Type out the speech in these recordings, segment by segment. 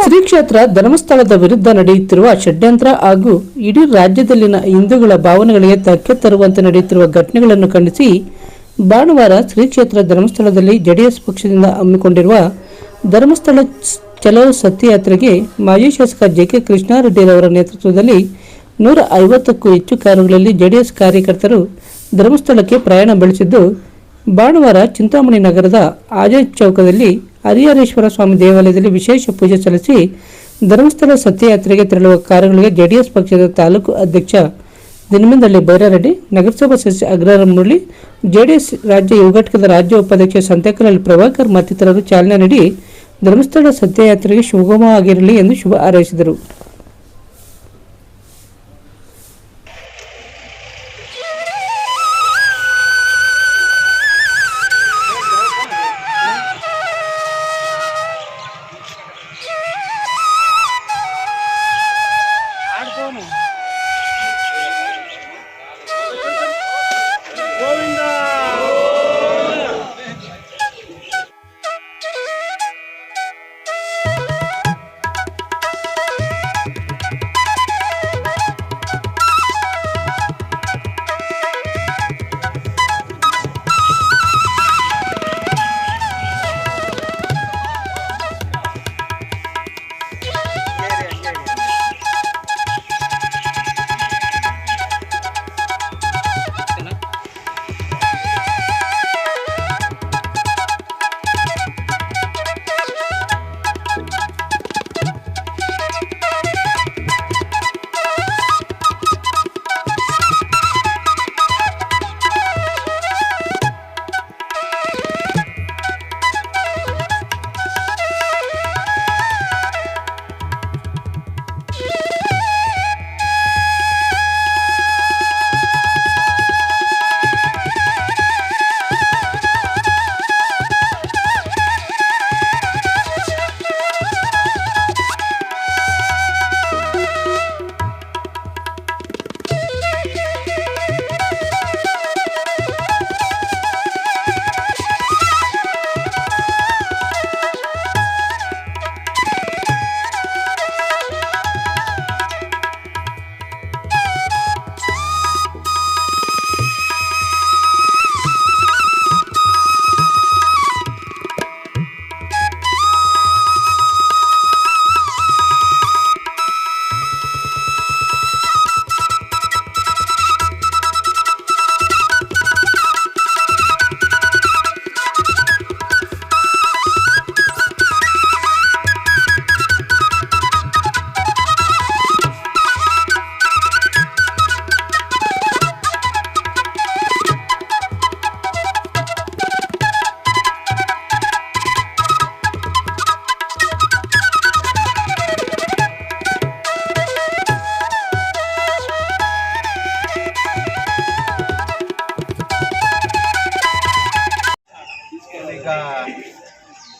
ಶ್ರೀ ಕ್ಷೇತ್ರ ಧರ್ಮಸ್ಥಳದ ವಿರುದ್ಧ ನಡೆಯುತ್ತಿರುವ ಷಡ್ಯಂತ್ರ ಹಾಗೂ ಇಡೀ ರಾಜ್ಯದಲ್ಲಿನ ಹಿಂದೂಗಳ ಭಾವನೆಗಳಿಗೆ ಧಕ್ಕೆ ತರುವಂತೆ ನಡೆಯುತ್ತಿರುವ ಘಟನೆಗಳನ್ನು ಖಂಡಿಸಿ ಭಾನುವಾರ ಶ್ರೀ ಕ್ಷೇತ್ರ ಧರ್ಮಸ್ಥಳದಲ್ಲಿ ಜೆಡಿಎಸ್ ಪಕ್ಷದಿಂದ ಹಮ್ಮಿಕೊಂಡಿರುವ ಧರ್ಮಸ್ಥಳ ಚಲೋ ಸತ್ಯಯಾತ್ರೆಗೆ ಮಾಜಿ ಶಾಸಕ ಜೆ ಕೆ ಕೃಷ್ಣಾರೆಡ್ಡಿರವರ ನೇತೃತ್ವದಲ್ಲಿ ನೂರ ಐವತ್ತಕ್ಕೂ ಹೆಚ್ಚು ಕಾರುಗಳಲ್ಲಿ ಜೆಡಿಎಸ್ ಕಾರ್ಯಕರ್ತರು ಧರ್ಮಸ್ಥಳಕ್ಕೆ ಪ್ರಯಾಣ ಬೆಳೆಸಿದ್ದು, ಭಾನುವಾರ ಚಿಂತಾಮಣಿ ನಗರದ ಆಜಾದ್ ಚೌಕದಲ್ಲಿ ಹರಿಹರೇಶ್ವರ ಸ್ವಾಮಿ ದೇವಾಲಯದಲ್ಲಿ ವಿಶೇಷ ಪೂಜೆ ಸಲ್ಲಿಸಿ ಧರ್ಮಸ್ಥಳ ಸತ್ಯಯಾತ್ರೆಗೆ ತೆರಳುವ ಕಾರ್ಯಗಳಿಗೆ ಜೆಡಿಎಸ್ ಪಕ್ಷದ ತಾಲೂಕು ಅಧ್ಯಕ್ಷ ದಿನಮಂದಳ್ಳಿ ಬೈರಾರೆಡ್ಡಿ, ನಗರಸಭಾ ಸದಸ್ಯ ಅಗ್ರಹಾರ ಮುರಳಿ, ಜೆಡಿಎಸ್ ರಾಜ್ಯ ಯುವ ಘಟಕದ ರಾಜ್ಯ ಉಪಾಧ್ಯಕ್ಷ ಸಂತೆಕರಲ್ಲಿ ಪ್ರಭಾಕರ್ ಮತ್ತಿತರರು ಚಾಲನೆ ನೀಡಿ ಧರ್ಮಸ್ಥಳ ಸತ್ಯಯಾತ್ರೆಗೆ ಸುಗಮವಾಗಿರಲಿ ಎಂದು ಶುಭ ಹಾರೈಸಿದರು.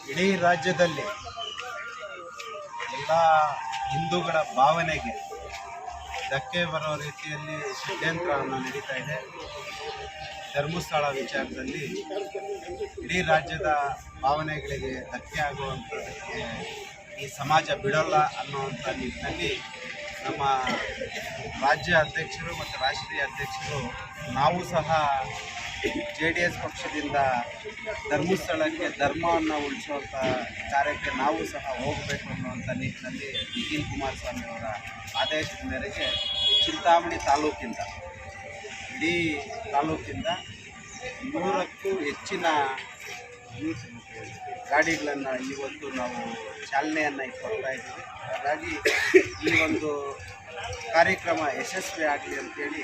ಇಡೀ ರಾಜ್ಯದಲ್ಲಿ ಎಲ್ಲ ಹಿಂದೂಗಳ ಭಾವನೆಗೆ ಧಕ್ಕೆ ಬರೋ ರೀತಿಯಲ್ಲಿ ಷಡ್ಯಂತ್ರವನ್ನು ನಡೀತಾ ಇದೆ. ಧರ್ಮಸ್ಥಳ ವಿಚಾರದಲ್ಲಿ ಇಡೀ ರಾಜ್ಯದ ಭಾವನೆಗಳಿಗೆ ಧಕ್ಕೆ ಆಗುವಂಥದ್ದಕ್ಕೆ ಈ ಸಮಾಜ ಬಿಡೋಲ್ಲ ಅನ್ನುವಂಥ ನಿಟ್ಟಿನಲ್ಲಿ ನಮ್ಮ ರಾಜ್ಯ ಅಧ್ಯಕ್ಷರು ಮತ್ತು ರಾಷ್ಟ್ರೀಯ ಅಧ್ಯಕ್ಷರು ನಾವು ಸಹ ಜೆ ಡಿ ಎಸ್ ಪಕ್ಷದಿಂದ ಧರ್ಮಸ್ಥಳಕ್ಕೆ ಧರ್ಮವನ್ನು ಉಳಿಸುವಂಥ ಕಾರ್ಯಕ್ಕೆ ನಾವು ಸಹ ಹೋಗಬೇಕು ಅನ್ನುವಂಥ ನಿಟ್ಟಿನಲ್ಲಿ ನಿಖಿಲ್ ಕುಮಾರಸ್ವಾಮಿ ಅವರ ಆದೇಶದ ಮೇರೆಗೆ ಚಿಂತಾಮಣಿ ತಾಲೂಕಿಂದ, ಇಡೀ ತಾಲೂಕಿಂದ ನೂರಕ್ಕೂ ಹೆಚ್ಚಿನ ಗಾಡಿಗಳನ್ನು ಇವತ್ತು ನಾವು ಚಾಲನೆಯನ್ನು ಕೊಡ್ತಾ ಇದ್ದೀವಿ. ಹಾಗಾಗಿ ಈ ಒಂದು ಕಾರ್ಯಕ್ರಮ ಯಶಸ್ವಿ ಆಗಲಿ ಅಂತೇಳಿ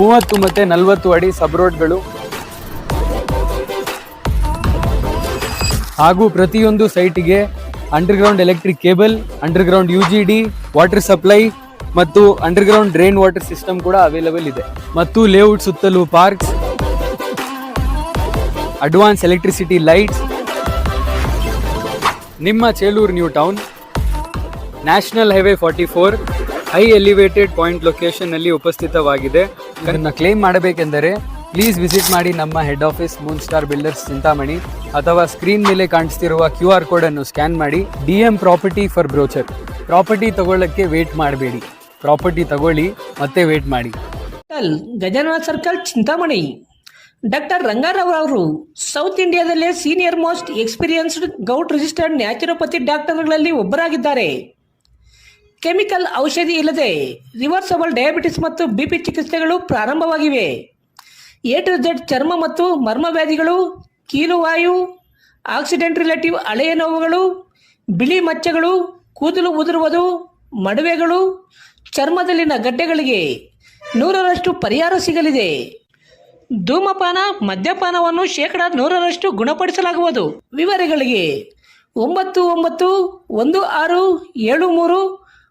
ಮೂವತ್ತು ಮತ್ತೆ ನಲವತ್ತು ಅಡಿ ಸಬ್ ರೋಡ್ಗಳು ಹಾಗೂ ಪ್ರತಿಯೊಂದು ಸೈಟಿಗೆ underground electric cable, underground U G D, water supply ಮತ್ತು ಅಂಡರ್ಗ್ರೌಂಡ್ ಡ್ರೈನ್ ವಾಟರ್ ಸಿಸ್ಟಮ್ ಕೂಡ ಅವೈಲಬಲ್ ಇದೆ. ಮತ್ತು ಲೇಔಟ್ ಸುತ್ತಲೂ ಪಾರ್ಕ್ಸ್, ಅಡ್ವಾನ್ಸ್ ಎಲೆಕ್ಟ್ರಿಸಿಟಿ ಲೈಟ್ಸ್. ನಿಮ್ಮ Chelur new town, national highway forty four. High elevated point location ಅಲ್ಲಿ ಉಪಸ್ಥಿತವಾಗಿದೆ. ಇದನ್ನು ಕ್ಲೇಮ್ ಮಾಡಬೇಕೆಂದರೆ ಪ್ಲೀಸ್ ವಿಸಿಟ್ ಮಾಡಿ ನಮ್ಮ head office moon star builders Chintamani ಅಥವಾ ಸ್ಕ್ರೀನ್ ಮೇಲೆ ಕಾಣಿಸ್ತಿರುವ ಕ್ಯೂ ಆರ್ ಕೋಡನ್ನು ಸ್ಕ್ಯಾನ್ ಮಾಡಿ D M property for brochure. Property ತಗೊಳ್ಳೋಕ್ಕೆ wait ಮಾಡಬೇಡಿ. ಪ್ರಾಪರ್ಟಿ ತಗೊಳ್ಳಿ, ಮತ್ತೆ ವೇಟ್ ಮಾಡಿ. ಗಜಾನನ ಸರ್ಕಲ್ ಚಿಂತಾಮಣಿ. ಡಾಕ್ಟರ್ ರಂಗಾರಾವ್ ಅವರು, south ಇಂಡಿಯಾದಲ್ಲೇ senior most experienced govt registered naturopathy ಡಾಕ್ಟರ್ಗಳಲ್ಲಿ ಒಬ್ಬರಾಗಿದ್ದಾರೆ. ಕೆಮಿಕಲ್ ಔಷಧಿ ಇಲ್ಲದೆ ರಿವರ್ಸಬಲ್ ಡಯಾಬಿಟಿಸ್ ಮತ್ತು ಬಿಪಿ ಚಿಕಿತ್ಸೆಗಳು ಪ್ರಾರಂಭವಾಗಿವೆ. ಎ ಟು ಝೆಡ್ ಚರ್ಮ ಮತ್ತು ಮರ್ಮ ವ್ಯಾಧಿಗಳು ಕೀಲುವಾಯು ಆಕ್ಸಿಡೆಂಟ್ ರಿಲೇಟಿವ್ ಹಳೆಯ ನೋವುಗಳು, ಬಿಳಿ ಮಚ್ಚೆಗಳು, ಕೂದಲು ಉದುರುವುದು, ಮಡುವೆಗಳು, ಚರ್ಮದಲ್ಲಿನ ಗಡ್ಡೆಗಳಿಗೆ ನೂರರಷ್ಟು ಪರಿಹಾರ ಸಿಗಲಿದೆ. ಧೂಮಪಾನ, ಮದ್ಯಪಾನವನ್ನು ಶೇಕಡ ನೂರರಷ್ಟು ಗುಣಪಡಿಸಲಾಗುವುದು. ವಿವರಗಳಿಗೆ ಒಂಬತ್ತು ಒಂಬತ್ತು ಒಂದು ಆರು ಏಳು ಮೂರು